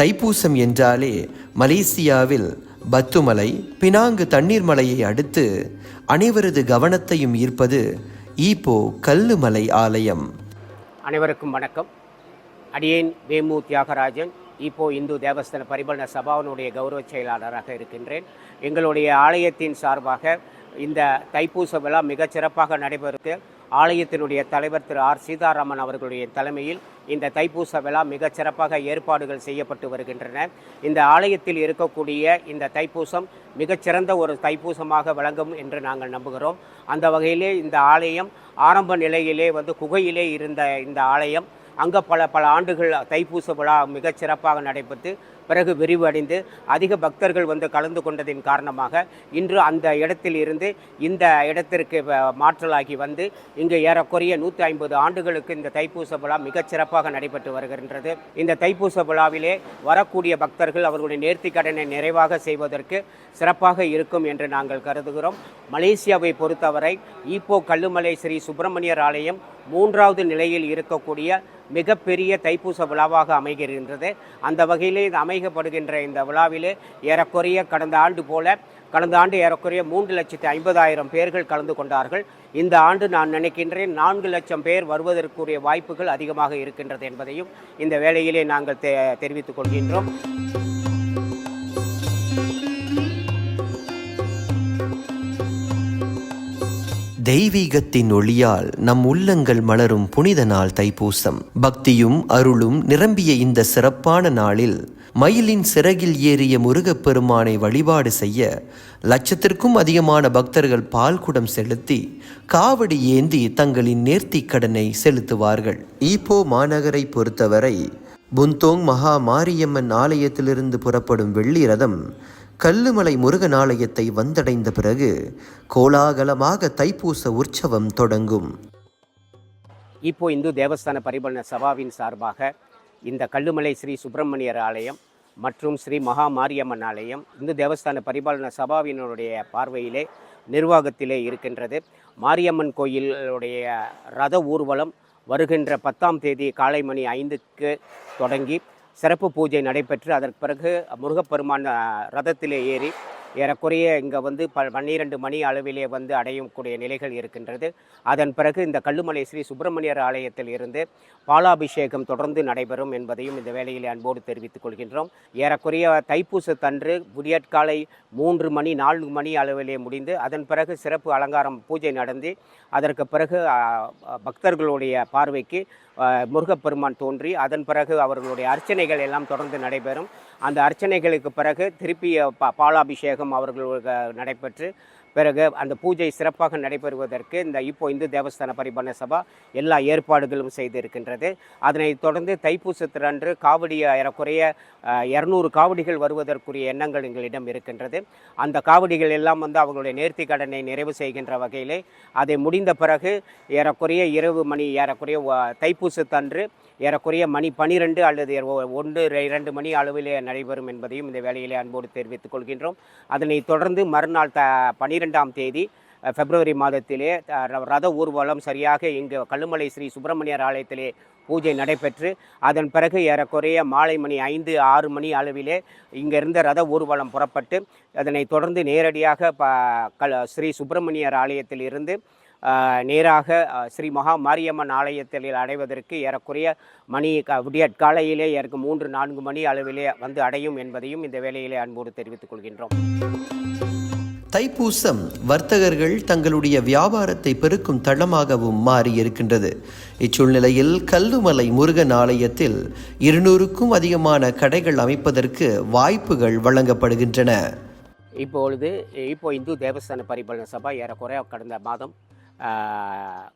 தைப்பூசம் என்றாலே மலேசியாவில் பத்துமலை பினாங்கு தண்ணீர் மலையை அடுத்து அனைவரது கவனத்தையும் ஈர்ப்பது ஈப்போ கல்லுமலை ஆலயம். அனைவருக்கும் வணக்கம். அடியேன் வேமு தியாகராஜன் இப்போ இந்து தேவஸ்தான பரிபாலன சபாவினுடைய கௌரவ செயலாளராக இருக்கின்றேன். எங்களுடைய ஆலயத்தின் சார்பாக இந்த தைப்பூச விழா மிகச்சிறப்பாக நடைபெறுது. ஆலயத்தினுடைய தலைவர் திரு ஆர். சீதாராமன் அவர்களுடைய தலைமையில் இந்த தைப்பூச விழா மிகச் சிறப்பாக ஏற்பாடுகள் செய்யப்பட்டு வருகின்றன. இந்த ஆலயத்தில் இருக்கக்கூடிய இந்த தைப்பூசம் மிகச்சிறந்த ஒரு தைப்பூசமாக விளங்கும் என்று நாங்கள் நம்புகிறோம். அந்த வகையிலே இந்த ஆலயம் ஆரம்ப நிலையிலே வந்து குகையிலே இருந்த இந்த ஆலயம் அங்கே பல பல ஆண்டுகள் தைப்பூச விழா மிகச்சிறப்பாக நடைபெற்று பிறகு விரிவடைந்து அதிக பக்தர்கள் வந்து கலந்து கொண்டதின் காரணமாக இன்று அந்த இடத்தில் இருந்து இந்த இடத்திற்கு வ- மாற்றலாகி வந்து இங்கு ஏறக்குறைய நூற்றி ஐம்பது ஆண்டுகளுக்கு இந்த தைப்பூச விழா மிகச்சிறப்பாக நடைபெற்று வருகின்றது. இந்த தைப்பூச விழாவிலே வரக்கூடிய பக்தர்கள் அவர்களுடைய நேர்த்தி கடனை நிறைவாக செய்வதற்கு சிறப்பாக இருக்கும் என்று நாங்கள் கருதுகிறோம். மலேசியாவை பொறுத்தவரை ஈப்போ கல்லுமலை ஸ்ரீ சுப்பிரமணியர் ஆலயம் மூன்றாவது நிலையில் இருக்கக்கூடிய மிகப்பெரிய தைப்பூச விழாவாக அமைகின்றது. அந்த வகையிலே இது அமைக்கப்படுகின்ற இந்த விழாவிலே ஏறக்குறைய கடந்த ஆண்டு போல கடந்த ஆண்டு ஏறக்குறைய மூன்று லட்சத்தி ஐம்பதாயிரம் பேர்கள் கலந்து கொண்டார்கள். இந்த ஆண்டு நான் நினைக்கின்றேன் நான்கு லட்சம் பேர் வருவதற்குரிய வாய்ப்புகள் அதிகமாக இருக்கின்றது என்பதையும் இந்த வேளையிலே நாங்கள் தெ தெரிவித்துக் கொள்கின்றோம். தெய்வீகத்தின் ஒளியால் நம் உள்ளங்கள் மலரும் புனித நாள் தைப்பூசம். பக்தியும் அருளும் நிரம்பிய இந்த சிறப்பான நாளில் மயிலின் சிறகில் ஏறிய முருகப்பெருமானை வழிபாடு செய்ய லட்சத்திற்கும் அதிகமான பக்தர்கள் பால்குடம் செலுத்தி காவடி ஏந்தி தங்களின் நேர்த்திக் கடனை செலுத்துவார்கள். ஈப்போ மாநகரை பொறுத்தவரை புந்தோங் மகா மாரியம்மன் ஆலயத்திலிருந்து புறப்படும் வெள்ளி ரதம் கல்லுமலை முருகன் ஆலயத்தை வந்தடைந்த பிறகு கோலாகலமாக தைப்பூச உற்சவம் தொடங்கும். இப்போ இந்து தேவஸ்தான பரிபாலன சபாவின் சார்பாக இந்த கல்லுமலை ஸ்ரீ சுப்பிரமணியர் ஆலயம் மற்றும் ஸ்ரீ மகா மாரியம்மன் ஆலயம் இந்து தேவஸ்தான பரிபாலன சபாவினுடைய பார்வையிலே நிர்வாகத்திலே இருக்கின்றது. மாரியம்மன் கோயிலுடைய ரத ஊர்வலம் வருகின்ற பத்தாம் தேதி காலை மணி ஐந்துக்கு தொடங்கி சிறப்பு பூஜை நடைபெற்று அதற்கு பிறகு முருகப்பெருமான் ரதத்திலே ஏறி ஏறக்குறைய இங்கே வந்து ப பன்னிரெண்டு மணி அளவிலே வந்து அடையக்கூடிய நிலைகள் இருக்கின்றது. அதன் பிறகு இந்த கல்லுமலை ஸ்ரீ சுப்பிரமணியர் ஆலயத்தில் இருந்து பாலாபிஷேகம் தொடர்ந்து நடைபெறும் என்பதையும் இந்த வேளையிலே அன்போடு தெரிவித்துக் கொள்கின்றோம். ஏறக்குறைய தைப்பூசத்தன்று விடியற்காலை மூன்று மணி நான்கு மணி அளவிலே முடிந்து அதன் பிறகு சிறப்பு அலங்காரம் பூஜை நடந்து அதற்கு பிறகு பக்தர்களுடைய பார்வைக்கு முருகப்பெருமான் தோன்றி அதன் பிறகு அவர்களுடைய அர்ச்சனைகள் எல்லாம் தொடர்ந்து நடைபெறும். அந்த அர்ச்சனைகளுக்கு பிறகு திருப்பி பா பாலாபிஷேகம் அவர்களுக்கு நடைபெற்று பிறகு அந்த பூஜை சிறப்பாக நடைபெறுவதற்கு இந்த இப்போ இந்து தேவஸ்தான பரிபாலன சபா எல்லா ஏற்பாடுகளும் செய்திருக்கின்றது. அதனைத் தொடர்ந்து தைப்பூசத்திரன்று காவடி ஏறக்குறைய இரநூறு காவடிகள் வருவதற்குரிய எண்ணங்கள் எங்களிடம் இருக்கின்றது. அந்த காவடிகள் எல்லாம் வந்து அவர்களுடைய நேர்த்தி கடனை நிறைவு செய்கின்ற வகையிலே அதை முடிந்த பிறகு ஏறக்குறைய இரவு மணி ஏறக்குறைய தைப்பூசத்தன்று ஏறக்குறைய மணி பனிரெண்டு அல்லது ஒன்று இரண்டு மணி அளவிலே நடைபெறும் என்பதையும் இந்த வேலையிலே அன்போடு தெரிவித்துக் கொள்கின்றோம். அதனைத் தொடர்ந்து மறுநாள் த பனிரெண்டாம் தேதி பிப்ரவரி மாதத்திலே ரத ஊர்வலம் சரியாக இங்கு கல்லுமலை ஸ்ரீ சுப்பிரமணியர் ஆலயத்திலே பூஜை நடைபெற்று அதன் பிறகு ஏறக்குறைய மாலை மணி ஐந்து ஆறு மணி அளவிலே இங்கிருந்த ரத ஊர்வலம் புறப்பட்டு அதனை தொடர்ந்து நேரடியாக ப கல் ஸ்ரீ சுப்பிரமணியர் ஆலயத்தில் இருந்து நேராக ஸ்ரீ மகா மாரியம்மன் ஆலயத்தில் அடைவதற்கு ஏறக்குறைய மணி க விடியற்காலையிலே ஏற்கு மூன்று நான்கு மணி அளவிலே வந்து அடையும் என்பதையும் இந்த வேளையிலே அன்போடு தெரிவித்துக் கொள்கின்றோம். தைப்பூசம் வர்த்தகர்கள் தங்களுடைய வியாபாரத்தை பெருக்கும் தளமாகவும் மாறி இருக்கின்றது இச்சூழ்நிலையில் கல்லுமலை முருகன் ஆலயத்தில் இருநூறுக்கும் அதிகமான கடைகள் அமைப்பதற்கு வாய்ப்புகள் வழங்கப்படுகின்றன. இப்பொழுது இப்போ இந்து தேவஸ்தான பரிபாலன சபா ஏறக்குறைய கடந்த மாதம்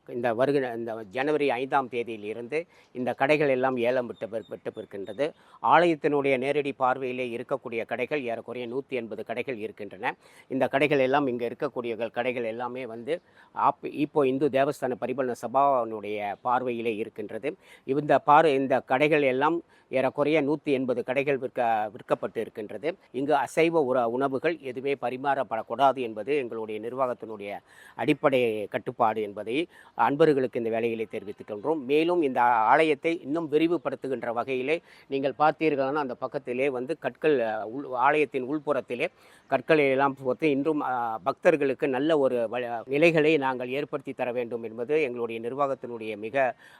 இந்த வருகிற இந்த ஜனவரி ஐந்தாம் தேதியிலிருந்து இந்த கடைகள் எல்லாம் ஏலம் விட்டு பிற்- விட்டு ஆலயத்தினுடைய நேரடி பார்வையிலே இருக்கக்கூடிய கடைகள் ஏறக்குறைய நூற்றி எண்பது கடைகள் இருக்கின்றன. இந்த கடைகள் எல்லாம் இங்கே இருக்கக்கூடிய கடைகள் எல்லாமே வந்து ஆப் இப்போ இந்து தேவஸ்தான பரிபாலன சபாவினுடைய பார்வையிலே இருக்கின்றது. இந்த பார் இந்த கடைகள் எல்லாம் ஏறக்குறைய நூற்றி எண்பது கடைகள் விற்க விற்கப்பட்டு இருக்கின்றது. இங்கு அசைவ உணவுகள் எதுவுமே பரிமாறப்படக்கூடாது என்பது எங்களுடைய நிர்வாகத்தினுடைய அடிப்படை கட்டு கட்டுப்பாடு என்பதை அன்பர்களுக்கு இந்த வேலைகளை தெரிவித்துக்கின்றோம் மேலும் இந்த ஆலயத்தை இன்னும் விரிவுபடுத்துகின்ற வகையிலே நீங்கள் பார்த்தீர்களான அந்த பக்கத்திலே வந்து கற்கள் உள் ஆலயத்தின் உள்புறத்திலே கற்களை எல்லாம் போட்டு இன்றும் பக்தர்களுக்கு நல்ல ஒரு வ- நிலைகளை நாங்கள் ஏற்படுத்தி தர வேண்டும் என்பது எங்களுடைய நிர்வாகத்தினுடைய மிக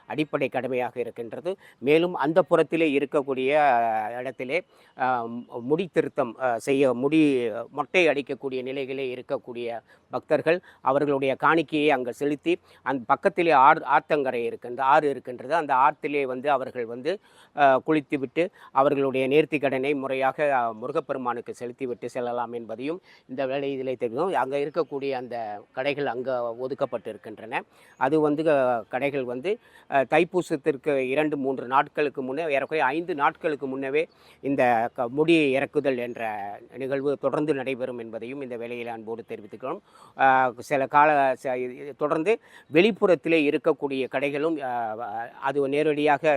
அடிப்படை கடமையாக இருக்கின்றது. மேலும் அந்த புறத்திலே இருக்கக்கூடிய இடத்திலே முடி திருத்தம் செய்ய முடி மொட்டை அடிக்கக்கூடிய நிலைகளே இருக்கக்கூடிய பக்தர்கள் அவர்களுடைய காணிக்கையை அங்கே செலுத்தி அந்த பக்கத்திலே ஆறு ஆத்தங்கரை இருக்கின்ற ஆறு இருக்கின்றது. அந்த ஆற்றிலே வந்து அவர்கள் வந்து குளித்துவிட்டு அவர்களுடைய நேர்த்தி கடனை முறையாக முருகப்பெருமானுக்கு செலுத்திவிட்டு செல்லலாம் என்பதையும் இந்த வேலை இதில் தெரியும். அங்கே இருக்கக்கூடிய அந்த கடைகள் அங்கே ஒதுக்கப்பட்டு இருக்கின்றன அது வந்து கடைகள் வந்து தைப்பூசத்திற்கு இரண்டு மூன்று நாட்களுக்கு முன்னே ஏறக்குறைய ஐந்து நாட்களுக்கு முன்னவே இந்த க முடி இறக்குதல் என்ற நிகழ்வு தொடர்ந்து நடைபெறும் என்பதையும் இந்த வேலையில் அன்போடு தெரிவித்துக்கிறோம். சில கால ச- தொடர்ந்து வெளிப்புறத்திலே இருக்கக்கூடிய கடைகளும் அது நேரடியாக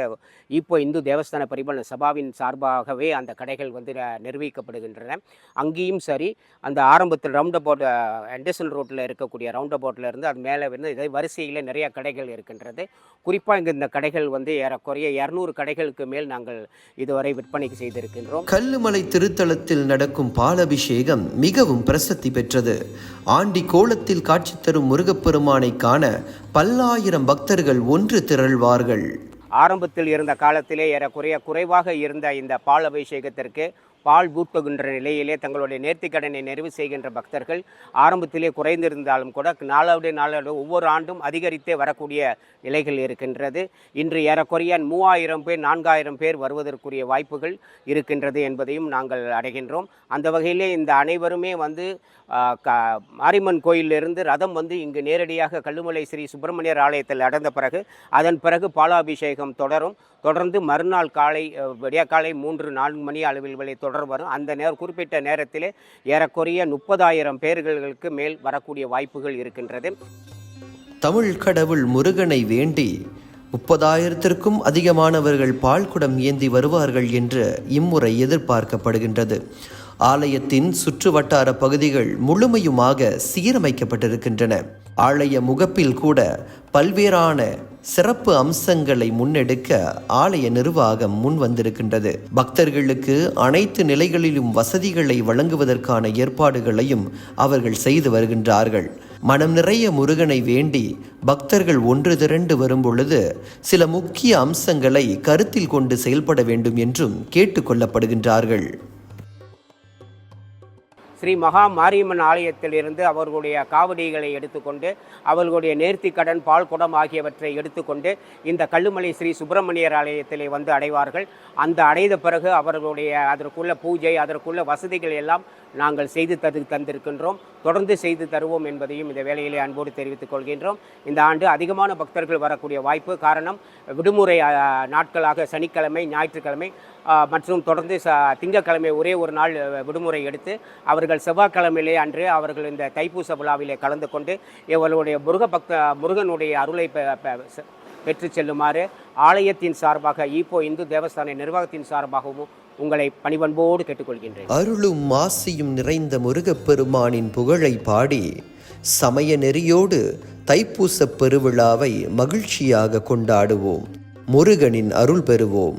இப்போ இந்து தேவஸ்தான பரிபாலன சபாவின் சார்பாகவே அந்த கடைகள் வந்து நிர்வகிக்கப்படுகின்றன. அங்கேயும் சரி அந்த ஆரம்பத்தில் ரவுண்ட் அபவுட் அண்டர்சன் ரோட்டில் இருக்கக்கூடிய ரவுண்ட் அபவுட்டில் இருந்து அது மேலே வந்து இதே வரிசையில் நிறைய கடைகள் இருக்கின்றது. குறிப்பாக இங்கே இந்த கடைகள் வந்து ஏறக்குறைய இரநூறு கடைகளுக்கு மேல் நாங்கள் இதுவரை விற்பனைக்கு செய்திருக்கின்றோம். கல்லுமலை திருத்தலத்தில் நடக்கும் பாலபிஷேகம் மிகவும் பிரசித்தி பெற்றது. ஆண்டி கோலத்தில் காட்சி தரும் பெருமானை காண பல்லாயிரம் பக்தர்கள் ஒன்று திரள்வார்கள். ஆரம்பத்தில் இருந்த காலத்திலே ஏறக்குறைய குறைவாக இருந்த இந்த பால் அபிஷேகத்திற்கு பால் ஊட்டுகின்ற நிலையிலே தங்களுடைய நேர்த்திக்கடனை நிறைவு செய்கின்ற பக்தர்கள் ஆரம்பத்திலே குறைந்திருந்தாலும் கூட நாளோடு நாளோடு ஒவ்வொரு ஆண்டும் அதிகரித்தே வரக்கூடிய நிலைகள் இருக்கின்றது. இன்று ஏறக்குறைய மூவாயிரம் பேர் நான்காயிரம் பேர் வருவதற்குரிய வாய்ப்புகள் இருக்கின்றது என்பதையும் நாங்கள் அடைகின்றோம். அந்த வகையிலே இந்த அனைவருமே வந்து க மாரியம்மன் கோயிலிருந்து ரதம் வந்து இங்கு நேரடியாக கல்லுமலை ஸ்ரீ சுப்பிரமணியர் ஆலயத்தில் அடைந்த பிறகு அதன் பிறகு பாலாபிஷேகம் தொடரும். தொடர்ந்து மறுநாள் காலை விடியற்காலை மூன்று நான்கு மணி அளவில் தொடர் தொடர் வரும். அந்த நேர குறிப்பிட்ட நேரத்திலே ஏறக்குறைய முப்பதாயிரம் பேர்களுக்கு மேல் வரக்கூடிய வாய்ப்புகள் இருக்கின்றது. தமிழ் கடவுள் முருகனை வேண்டி முப்பதாயிரத்திற்கும் அதிகமானவர்கள் பால்குடம் ஏந்தி வருவார்கள் என்று இம்முறை எதிர்பார்க்கப்படுகின்றது. ஆலயத்தின் சுற்று வட்டார பகுதிகள் முழுமையுமாக சீரமைக்கப்பட்டிருக்கின்றன. ஆலய முகப்பில் கூட பல்வேறான சிறப்பு அம்சங்களை முன்னெடுக்க ஆலய நிர்வாகம் முன் வந்திருக்கின்றது. பக்தர்களுக்கு அனைத்து நிலைகளிலும் வசதிகளை வழங்குவதற்கான ஏற்பாடுகளையும் அவர்கள் செய்து வருகின்றார்கள். மனம் நிறைய முருகனை வேண்டி பக்தர்கள் ஒன்று திரண்டு வரும்பொழுது சில முக்கிய அம்சங்களை கருத்தில் கொண்டு செயல்பட வேண்டும் என்றும் கேட்டுக்கொள்ளப்படுகின்றார்கள் ஸ்ரீ மகா மாரியம்மன் ஆலயத்திலிருந்து அவர்களுடைய காவடிகளை எடுத்துக்கொண்டு அவர்களுடைய நேர்த்தி கடன் பால் குடம் ஆகியவற்றை எடுத்துக்கொண்டு இந்த கல்லுமலை ஸ்ரீ சுப்பிரமணியர் ஆலயத்திலே வந்து அடைவார்கள். அந்த அடைந்த பிறகு அவர்களுடைய அதற்குள்ள பூஜை அதற்குள்ள வசதிகள் எல்லாம் நாங்கள் செய்து தரு தந்திருக்கின்றோம். தொடர்ந்து செய்து தருவோம் என்பதையும் இந்த வேலையிலே அன்போடு தெரிவித்துக் கொள்கின்றோம். இந்த ஆண்டு அதிகமான பக்தர்கள் வரக்கூடிய வாய்ப்பு. காரணம் விடுமுறை நாட்களாக சனிக்கிழமை ஞாயிற்றுக்கிழமை மற்றும் தொடர்ந்து ச திங்கட்கிழமை ஒரே ஒரு நாள் விடுமுறை எடுத்து அவர்கள் செவ்வாய்க்கிழமையிலே அன்று அவர்கள் இந்த தைப்பூச விழாவிலே கலந்து கொண்டு இவர்களுடைய முருக பக்த முருகனுடைய அருளை பெ- பெ- செ- பெற்று செல்லுமாறு ஆலயத்தின் சார்பாக ஈப்போ இந்து தேவஸ்தான நிர்வாகத்தின் சார்பாகவும் உங்களை பணிவன்போடு கேட்டுக்கொள்கின்றேன். அருளும் மாசியும் நிறைந்த முருகப்பெருமானின் புகழை பாடி சமய நெறியோடு தைப்பூசப் பெருவிழாவை மகிழ்ச்சியாக கொண்டாடுவோம். முருகனின் அருள் பெறுவோம்.